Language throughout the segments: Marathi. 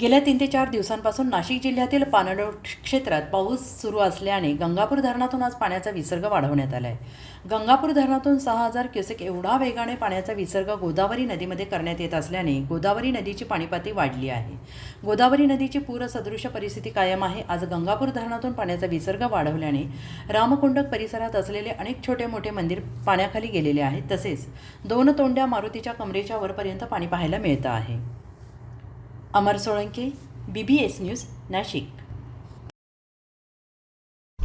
गेल्या तीन ते चार दिवसांपासून नाशिक जिल्ह्यातील पाणलोट क्षेत्रात पाऊस सुरू असल्याने गंगापूर धरणातून आज पाण्याचा विसर्ग वाढवण्यात आला आहे गंगापूर धरणातून सहा हजार क्युसेक एवढा वेगाने पाण्याचा विसर्ग गोदावरी नदीमध्ये करण्यात येत असल्याने गोदावरी नदीची पाणीपाती वाढली आहे. गोदावरी नदीची पूरसदृश परिस्थिती कायम आहे. आज गंगापूर धरणातून पाण्याचा विसर्ग वाढवल्याने रामकुंडक परिसरात असलेले अनेक छोटे मोठे मंदिर पाण्याखाली गेलेले आहेत. तसेच दोन तोंड्या मारुतीच्या कमरेच्या वरपर्यंत पाणी पाहायला मिळतं आहे. Amar Solanke B B S news Nashik.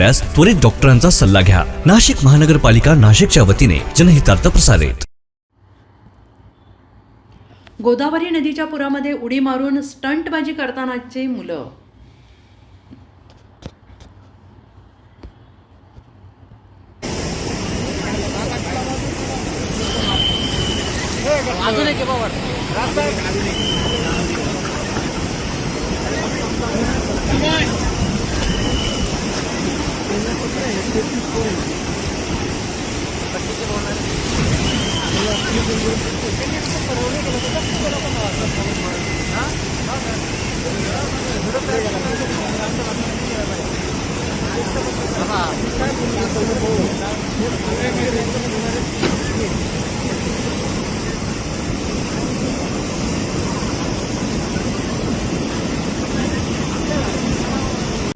आढळल्यास त्वरित डॉक्टरांचा सल्ला घ्या. नाशिक महानगरपालिका नाशिकच्या वतीने जनहितार्थ प्रसारित. गोदावरी नदीच्या पुरामध्ये उडी मारून स्टंटबाजी करतानाचे मुलं. अजून एक बाबा परवडे गेलं तर